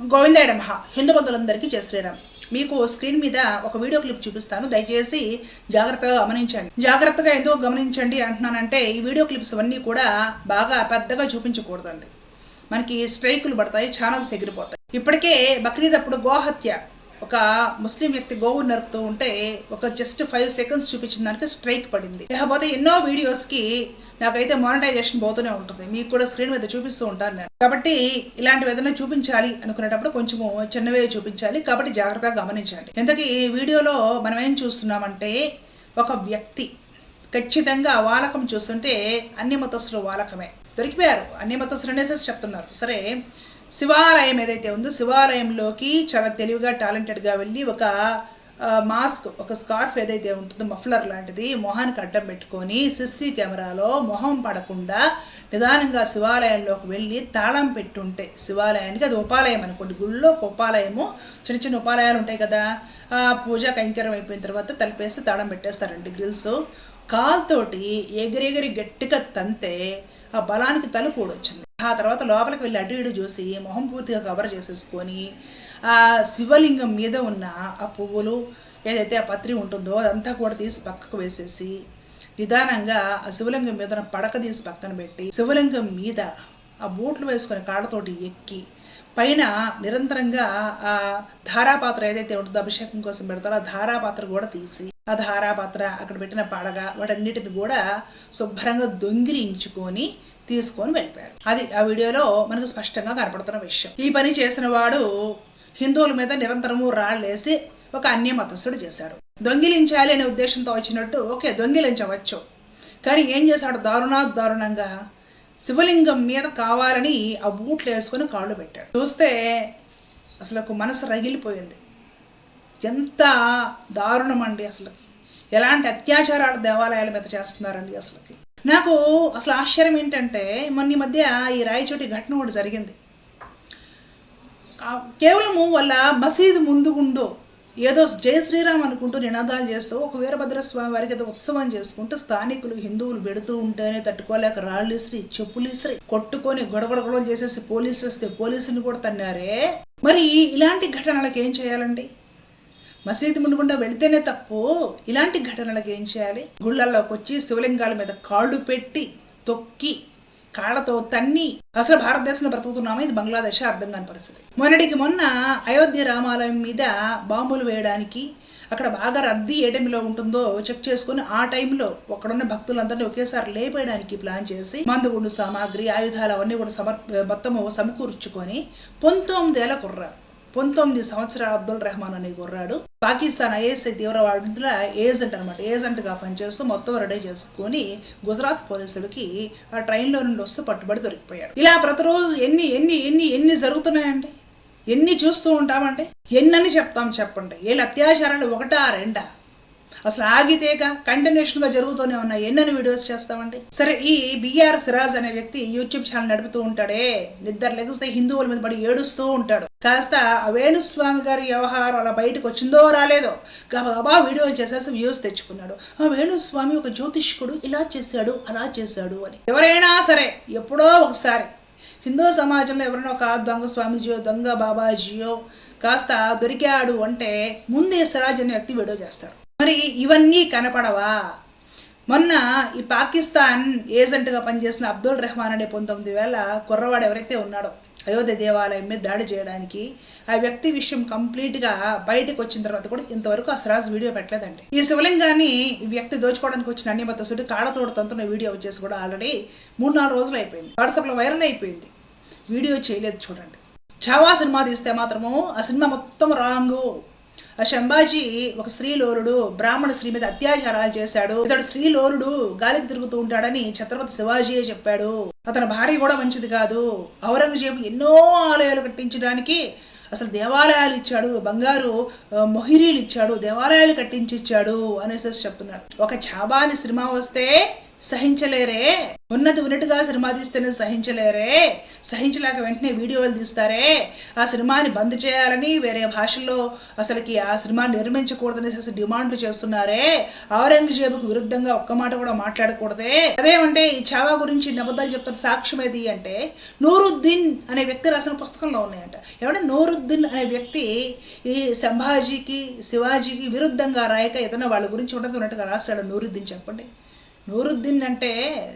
గోవిందాయ నమః. హిందూ బంధువులందరికీ జయ శ్రీరామ్. మీకు స్క్రీన్ మీద ఒక వీడియో క్లిప్ చూపిస్తాను. దయచేసి జాగ్రత్తగా గమనించండి. జాగ్రత్తగా ఎందుకు గమనించండి అంటున్నానంటే ఈ వీడియో క్లిప్స్ అన్నీ కూడా బాగా పెద్దగా చూపించకూడదండి. మనకి స్ట్రైకులు పడతాయి ఛానల్స్ ఎగిరిపోతాయి. ఇప్పటికే బక్రీద్ అప్పుడు గోహత్య ఒక ముస్లిం వ్యక్తి గోవు నరుకుతూ ఉంటే ఒక జస్ట్ ఫైవ్ సెకండ్స్ చూపించిన దానికి స్ట్రైక్ పడింది. లేకపోతే ఎన్నో వీడియోస్కి నాకైతే మానిటైజేషన్ పోతూనే ఉంటుంది. మీకు కూడా స్క్రీన్ మీద చూపిస్తూ ఉంటాను నేను. కాబట్టి ఇలాంటివి ఏదైనా చూపించాలి అనుకునేటప్పుడు కొంచెము చిన్నవే చూపించాలి. కాబట్టి జాగ్రత్తగా గమనించాలి ఇంతకీ ఈ వీడియోలో మనం ఏం చూస్తున్నామంటే ఒక వ్యక్తి ఖచ్చితంగా వాలకం చూస్తుంటే అన్ని మతస్థులు వాలకమే. దొరికిపోయారు. అన్ని మతస్థులు అనేసి చెప్తున్నారు. సరే శివాలయం ఏదైతే ఉందో శివాలయంలోకి చాలా తెలివిగా టాలెంటెడ్గా వెళ్ళి ఒక మాస్క్ ఒక స్కార్ఫ్ ఏదైతే ఉంటుందో మఫ్లర్ లాంటిది మొహానికి అడ్డం పెట్టుకొని సిసి కెమెరాలో మొహం పడకుండా నిదానంగా శివాలయంలోకి వెళ్ళి తాళం పెట్టుంటే శివాలయానికి అది ఉపాలయం అనుకోండి. గుళ్ళో ఒక ఉపాలయము చిన్న చిన్న ఉపాలయాలు ఉంటాయి కదా ఆ పూజ కైంకర్యం అయిపోయిన తర్వాత తలిపేసి తాళం పెట్టేస్తారండి గ్రిల్స్. కాల్తోటి ఎగిరెగిరి గట్టిగా తంతే ఆ బలానికి తలుపు వచ్చింది ఆ తర్వాత లోపలికి వెళ్ళి అటు ఇటు చూసి మొహం పూర్తిగా కవర్ చేసేసుకొని ఆ శివలింగం మీద ఉన్న ఆ పువ్వులు ఏదైతే ఆ పత్రి ఉంటుందో అదంతా కూడా తీసి పక్కకు వేసేసి నిదానంగా ఆ శివలింగం మీద పడక తీసి పక్కన పెట్టి శివలింగం మీద ఆ బూట్లు వేసుకొని కాళ్ళతోటి ఎక్కి పైన నిరంతరంగా ఆ ధారాపాత్ర ఏదైతే ఉంటుందో అభిషేకం కోసం పెడతారో ఆ ధారాపాత్ర కూడా తీసి ఆ ధారాపత్ర అక్కడ పెట్టిన పడగ వాటన్నిటిని కూడా శుభ్రంగా దొంగిలించుకొని తీసుకొని వెళ్ళిపోయారు. అది ఆ వీడియోలో మనకు స్పష్టంగా కనపడుతున్న విషయం. ఈ పని చేసిన వాడు హిందువుల మీద నిరంతరము రాళ్ళేసి ఒక అన్య మతస్థుడు చేశాడు. దొంగిలించాలి అనే ఉద్దేశంతో వచ్చినట్టు ఓకే దొంగిలించవచ్చు. కానీ ఏం చేశాడు? దారుణా దారుణంగా శివలింగం మీద కావాలని ఆ బూట్లు వేసుకొని కాళ్ళు పెట్టాడు. చూస్తే అసలు ఒక మనసు రగిలిపోయింది. ఎంత దారుణం అండి అసలుకి ఎలాంటి అత్యాచారాలు దేవాలయాల మీద చేస్తున్నారండి అసలుకి. నాకు అసలు ఆశ్చర్యం ఏంటంటే మొన్న ఈ మధ్య ఈ రాయచోటి ఘటన ఒకటి జరిగింది. కేవలము వాళ్ళ మసీదు ముందుగుండో ఏదో జయ శ్రీరామ్ అనుకుంటూ నినాదాలు చేస్తూ ఒక వీరభద్ర స్వామి వారికి ఏదో ఉత్సవం చేసుకుంటూ స్థానికులు హిందువులు పెడుతూ ఉంటేనే తట్టుకోలేక రాళ్ళు ఇస్త్రీ చెప్పులు ఇసిరి కొట్టుకొని గొడగొడగొడలు చేసేసి పోలీసులు వస్తే పోలీసుని కూడా తన్నారే. మరి ఇలాంటి ఘటనలకు ఏం చేయాలండి? మసీదు ముందుకుండా వెళితేనే తప్పు? ఇలాంటి ఘటనలకు ఏం చేయాలి? గుళ్ళల్లోకి వచ్చి శివలింగాల మీద కాళ్ళు పెట్టి తొక్కి కాళ్ళతో తన్ని అసలు భారతదేశంలో బ్రతుకుతున్నామా? ఇది బంగ్లాదేశ్ అర్థం కాని పరిస్థితి. మొన్నటికి మొన్న అయోధ్య రామాలయం మీద బాంబులు వేయడానికి అక్కడ బాగా రద్దీ ఏ టైంలో ఉంటుందో చెక్ చేసుకుని ఆ టైంలో అక్కడున్న భక్తులందరినీ ఒకేసారి లేపేయడానికి ప్లాన్ చేసి మందుగుండు సామాగ్రి ఆయుధాలు అవన్నీ కూడా సమర్ మొత్తము సమకూర్చుకొని పంతొమ్మిదేళ్ళ కుర్రాడు. పంతొమ్మిది సంవత్సరాల అబ్దుల్ రెహమాన్ అనే కుర్రాడు. పాకిస్తాన్ ఐఎస్ఐ తీవ్రవాదుల ఏజెంట్ అనమాట ఏజెంట్గా పనిచేస్తూ మొత్తం రెడీ చేసుకొని గుజరాత్ పోలీసులకి ఆ ట్రైన్లో నుండి వస్తూ పట్టుబడి దొరికిపోయాడు. ఇలా ప్రతిరోజు ఎన్ని ఎన్ని ఎన్ని ఎన్ని జరుగుతున్నాయండి ఎన్ని చూస్తూ ఉంటామండి ఎన్నని చెప్తాం చెప్పండి. వీళ్ళ అత్యాచారాలు ఒకటా రెండా? అసలు ఆగితేక కంటిన్యూషన్గా జరుగుతూనే ఉన్నాయి. ఎన్నెన్ని వీడియోస్ చేస్తామండి? సరే ఈ బిఆర్ సిరాజ్ అనే వ్యక్తి యూట్యూబ్ ఛానల్ నడుపుతూ ఉంటాడే. నిద్ర లెగిస్తే హిందువుల మీద పడి ఏడుస్తూ ఉంటాడు. కాస్త ఆ వేణుస్వామి గారి వ్యవహారం అలా బయటకు వచ్చిందో రాలేదో గబగబా వీడియోలు చేసేసి వ్యూస్ తెచ్చుకున్నాడు. ఆ వేణుస్వామి ఒక జ్యోతిష్కుడు ఇలా చేశాడు అలా చేశాడు అని. ఎవరైనా సరే ఎప్పుడో ఒకసారి హిందూ సమాజంలో ఎవరైనా ఒక దొంగ స్వామీజీయో దొంగ బాబాజీయో కాస్త దొరికాడు అంటే ముందే సిరాజ్ అనే వ్యక్తి వీడియో చేస్తాడు. మరి ఇవన్నీ కనపడవా? మొన్న ఈ పాకిస్తాన్ ఏజెంట్గా పనిచేసిన అబ్దుల్ రెహమాన్ అనే పంతొమ్మిది వేల కుర్రవాడు ఎవరైతే ఉన్నాడో అయోధ్య దేవాలయం మీద దాడి చేయడానికి ఆ వ్యక్తి విషయం కంప్లీట్గా బయటకు వచ్చిన తర్వాత కూడా ఇంతవరకు ఆ సిరాజ్ వీడియో పెట్టలేదండి. ఈ శివలింగాన్ని ఈ వ్యక్తి దోచుకోవడానికి వచ్చిన అన్యమతసుడు కాళ్ళతోడు తంతున్న వీడియో వచ్చేసి కూడా ఆల్రెడీ మూడు నాలుగు రోజులు అయిపోయింది. వాట్సాప్లో వైరల్ అయిపోయింది. వీడియో చేయలేదు చూడండి. చావా సినిమా తీస్తే మాత్రము ఆ సినిమా మొత్తం రాంగు. ఆ శంభాజీ ఒక స్త్రీలోలుడు బ్రాహ్మణ స్త్రీ మీద అత్యాచారాలు చేశాడు. ఇతడు స్త్రీలోలుడు గాలికి తిరుగుతూ ఉంటాడని ఛత్రపతి శివాజీయే చెప్పాడు. అతని భార్య కూడా మంచిది కాదు. ఔరంగజేబు ఎన్నో ఆలయాలు కట్టించడానికి అసలు దేవాలయాలు ఇచ్చాడు. బంగారు మొహిరీలు ఇచ్చాడు. దేవాలయాలు కట్టించి ఇచ్చాడు అనేసి చెప్తున్నాడు ఒక చాబాని సినిమా వస్తే సహించలేరే. ఉన్నది ఉన్నట్టుగా సినిమా తీస్తేనే సహించలేరే. సహించలేక వెంటనే వీడియోలు తీస్తారే. ఆ సినిమాని బంద్ చేయాలని వేరే భాషల్లో అసలుకి ఆ సినిమాని నిర్మించకూడదని డిమాండ్లు చేస్తున్నారే. ఔరంగజేబుకు విరుద్ధంగా ఒక్క మాట కూడా మాట్లాడకూడదే. అదేమంటే ఈ చావా గురించి నిబద్ధాలు చెప్తున్న సాక్ష్యం ఏది అంటే నూరుద్దీన్ అనే వ్యక్తి రాసిన పుస్తకంలో ఉన్నాయంట. ఏమంటే నూరుద్దీన్ అనే వ్యక్తి ఈ సంభాజీకి శివాజీకి విరుద్ధంగా రాయక ఏదైనా వాళ్ళ గురించి ఉండదు ఉన్నట్టుగా రాస్తాడు నూరుద్దీన్ చెప్పండి. నూరుద్దీన్ అంటే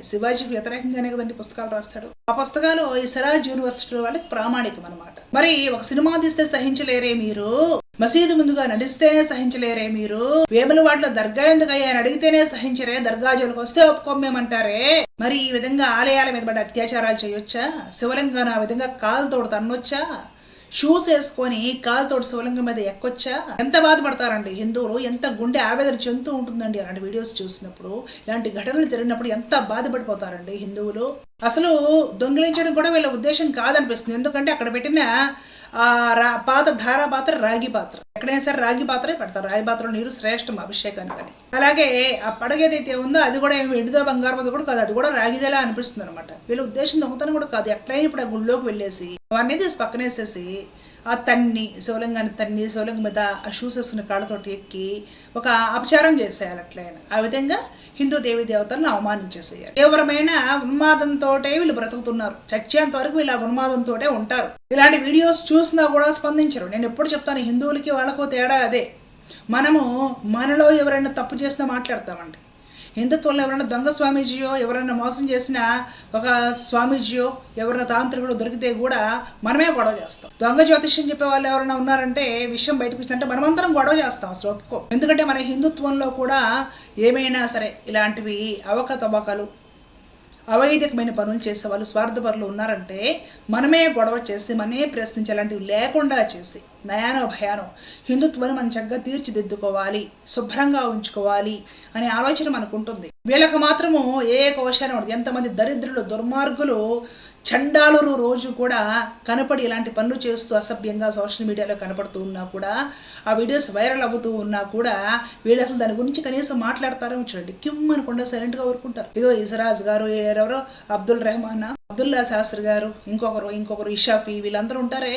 శివాజీకి వ్యతిరేకంగానే కదండి పుస్తకాలు రాస్తాడు. ఆ పుస్తకాలు ఈ సిరాజ్ యూనివర్సిటీ వాళ్ళకి ప్రామాణికం అనమాట మరి ఒక సినిమా తీస్తే సహించలేరే మీరు? మసీదు ముందుగా నడిస్తేనే సహించలేరే మీరు? వేములవాడలో దర్గా ఎందుకు అని అడిగితేనే సహించరే? దర్గా జోలికి వస్తే ఒప్పుకోమేమంటారే? మరి ఈ విధంగా ఆలయాల మీద పడి అత్యాచారాలు చేయొచ్చా? శివలింగాను ఆ విధంగా కాలుతోడు తన్నొచ్చా షూస్ వేసుకొని కాలుతో శివలింగం మీద ఎక్కొచ్చా? ఎంత బాధపడతారండి? హిందువులు ఎంత గుండె ఆవేదన చెందుతూ ఉంటుందండి అలాంటి వీడియోస్ చూసినప్పుడు? ఇలాంటి ఘటనలు జరిగినప్పుడు ఎంత బాధపడిపోతారండి హిందువులు? అసలు దొంగిలించడం కూడా వీళ్ళ ఉద్దేశం కాదనిపిస్తుంది. ఎందుకంటే అక్కడ పెట్టిన ఆ రా పాత ధారా పాత్ర రాగి పాత్ర. ఎక్కడైనా సరే రాగి పాత్రే పెడతారు. రాగి పాత్ర నీరు శ్రేష్టం అభిషేకానికని. అలాగే ఆ పడగ ఏదైతే ఉందో అది కూడా ఏమి వెండిదో బంగారం కూడా కాదు. అది కూడా రాగిదేలా అనిపిస్తుంది అనమాట వీళ్ళ ఉద్దేశం దొంగతనం కూడా కాదు. ఎట్లయినా ఇప్పుడు ఆ గుళ్ళోకి వెళ్ళేసి అవన్నీ తీసి పక్కనేసేసి ఆ తన్ని శివలింగాన్ని తన్ని శివలింగం మీద ఆ షూస్ వేసుకున్న కాళ్ళతోటి ఎక్కి ఒక అపచారం చేసేయాలి అట్లయినా. ఆ విధంగా హిందూ దేవి దేవతలను అవమానించేసేయాలి. తీవ్రమైన ఉన్మాదంతో వీళ్ళు బ్రతుకుతున్నారు. చచ్చేంత వరకు వీళ్ళు ఆ ఉన్మాదంతో ఉంటారు. ఇలాంటి వీడియోస్ చూసినా కూడా స్పందించరు. నేను ఎప్పుడు చెప్తాను హిందువులకి వాళ్ళకు తేడా అదే. మనము మనలో ఎవరైనా తప్పు చేసినా మాట్లాడతామండి. హిందుత్వంలో ఎవరైనా దొంగ స్వామీజీయో ఎవరైనా మోసం చేసిన ఒక స్వామీజీయో ఎవరైనా తాంత్రికుడు దొరికితే కూడా మనమే గొడవ చేస్తాం. దొంగ జ్యోతిష్యం చెప్పే వాళ్ళు ఎవరైనా ఉన్నారంటే విషయం బయటకు వచ్చిందంటే మనమందరం గొడవ చేస్తాం అసలు ఒప్పుకో ఎందుకంటే మన హిందుత్వంలో కూడా ఏమైనా సరే ఇలాంటివి అవకతవకలు అవైదికమైన పనులు చేసే వాళ్ళు స్వార్థపరులు ఉన్నారంటే మనమే గొడవ చేసి మనమే ప్రశ్నించాలంటివి లేకుండా చేసి నయానో భయానో. హిందుత్వాన్ని మనం చక్కగా తీర్చిదిద్దుకోవాలి శుభ్రంగా ఉంచుకోవాలి అనే ఆలోచన మనకు ఉంటుంది మాత్రము ఏ కోశాన్ని ఉండదు. ఎంతమంది దరిద్రులు దుర్మార్గులు చండాలురు రోజు కూడా కనపడి ఇలాంటి పనులు చేస్తూ అసభ్యంగా సోషల్ మీడియాలో కనపడుతూ ఉన్నా కూడా ఆ వీడియోస్ వైరల్ అవుతూ ఉన్నా కూడా వీళ్ళు అసలు దాని గురించి కనీసం మాట్లాడతారో చూడండి. కిమ్ అనుకుండా సైలెంట్గా ఊరుకుంటారు. ఇదో ఇసరాజ్ గారు ఎవరెవరో అబ్దుల్ రెహమాన్. అబ్దుల్లా శాస్త్రి గారు ఇంకొకరు ఇంకొకరు ఇషాఫీ వీళ్ళందరూ ఉంటారే.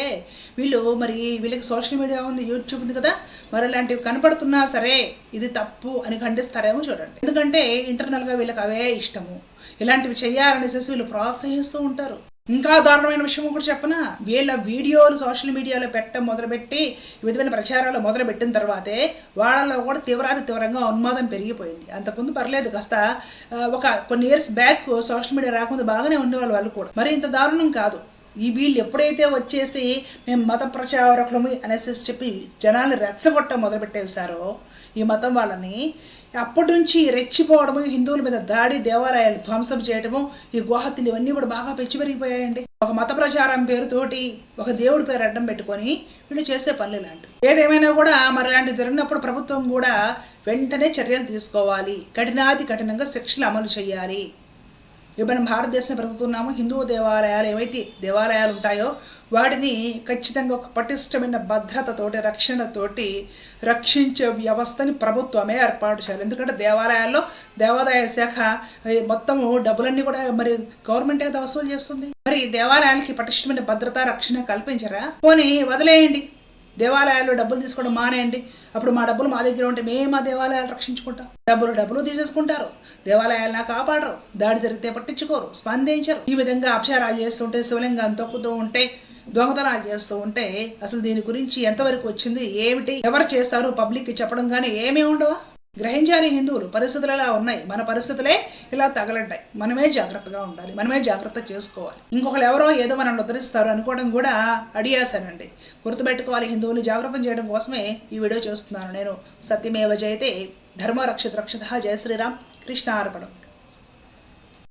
వీళ్ళు మరి వీళ్ళకి సోషల్ మీడియా ఉంది యూట్యూబ్ ఉంది కదా. మరి ఇలాంటివి కనపడుతున్నా సరే ఇది తప్పు అని ఖండిస్తారేమో చూడండి. ఎందుకంటే ఇంటర్నల్గా వీళ్ళకి అవే ఇష్టము. ఇలాంటివి చేయాలనేసి వీళ్ళు ప్రోత్సహిస్తూ ఉంటారు. ఇంకా దారుణమైన విషయం కూడా చెప్పనా? వీళ్ళ వీడియోలు సోషల్ మీడియాలో పెట్టడం మొదలుపెట్టి విధమైన ప్రచారాలు మొదలుపెట్టిన తర్వాతే వాళ్ళలో కూడా తీవ్రాతి తీవ్రంగా ఉన్మాదం పెరిగిపోయింది. అంతకుముందు పర్లేదు కాస్త ఒక కొన్ని ఇయర్స్ బ్యాక్ సోషల్ మీడియా రాకముందు బాగానే ఉండేవాళ్ళు వాళ్ళు కూడా. మరి ఇంత దారుణం కాదు. ఈ వీళ్ళు ఎప్పుడైతే వచ్చేసి మేము మత ప్రచారకులము అనేసి చెప్పి జనాల్ని రెచ్చగొట్ట మొదలుపెట్టేశారో ఈ మతం వాళ్ళని అప్పటి నుంచి రెచ్చిపోవడము హిందువుల మీద దాడి దేవాలయాలు ధ్వంసం చేయడము ఈ గుహత్తులు ఇవన్నీ కూడా బాగా పెంచి పెరిగిపోయాయండి. ఒక మత ప్రచారం పేరుతోటి ఒక దేవుడి పేరు అడ్డం పెట్టుకొని వీళ్ళు చేసే పనులు ఇలాంటివి. ఏదేమైనా కూడా మరి ఇలాంటివి జరిగినప్పుడు ప్రభుత్వం కూడా వెంటనే చర్యలు తీసుకోవాలి. కఠినాతి కఠినంగా శిక్షలు అమలు చేయాలి. ఇప్పుడు మనం భారతదేశంలో బ్రతుకుతున్నాము హిందూ దేవాలయాలు ఏవైతే దేవాలయాలు ఉంటాయో వాటిని ఖచ్చితంగా ఒక పటిష్టమైన భద్రతతోటి రక్షణతోటి రక్షించే వ్యవస్థని ప్రభుత్వమే ఏర్పాటు చేయాలి. ఎందుకంటే దేవాలయాల్లో దేవాదాయ శాఖ మొత్తము డబ్బులన్నీ కూడా మరి గవర్నమెంట్ ఏదో వసూలు చేస్తుంది. మరి దేవాలయాలకి పటిష్టమైన భద్రత రక్షణ కల్పించరా? పోనీ వదిలేయండి. దేవాలయాల్లో డబ్బులు తీసుకోవడం మానేయండి. అప్పుడు మా డబ్బులు మా దగ్గర ఉంటే మేము మా దేవాలయాలు రక్షించుకుంటాం. డబ్బులు డబ్బులు తీసేసుకుంటారు. దేవాలయాలను కాపాడరు. దాడి జరిగితే పట్టించుకోరు. స్పందించరు. ఈ విధంగా అపచారాలు చేస్తుంటే శివలింగం తొక్కుతూ ఉంటే దొంగతనాలు చేస్తూ ఉంటే అసలు దీని గురించి ఎంతవరకు వచ్చింది? ఏమిటి? ఎవరు చేస్తారు? పబ్లిక్కి చెప్పడం కానీ ఏమీ ఉండవా? గ్రహించాలి హిందువులు పరిస్థితులు ఎలా ఉన్నాయి? మన పరిస్థితులే ఇలా తగలంటాయి. మనమే జాగ్రత్తగా ఉండాలి మనమే జాగ్రత్త చేసుకోవాలి. ఇంకొకరు ఎవరో ఏదో మనల్ని ఉద్ధరిస్తారు అనుకోవడం కూడా అడియాసానండి. గుర్తుపెట్టుకోవాలి హిందువులు జాగ్రత్త చేయడం కోసమే ఈ వీడియో చేస్తున్నాను. నేను సత్యమేవ జయతే ధర్మ రక్షిత రక్షిత జయ శ్రీరామ్ కృష్ణ అర్పణం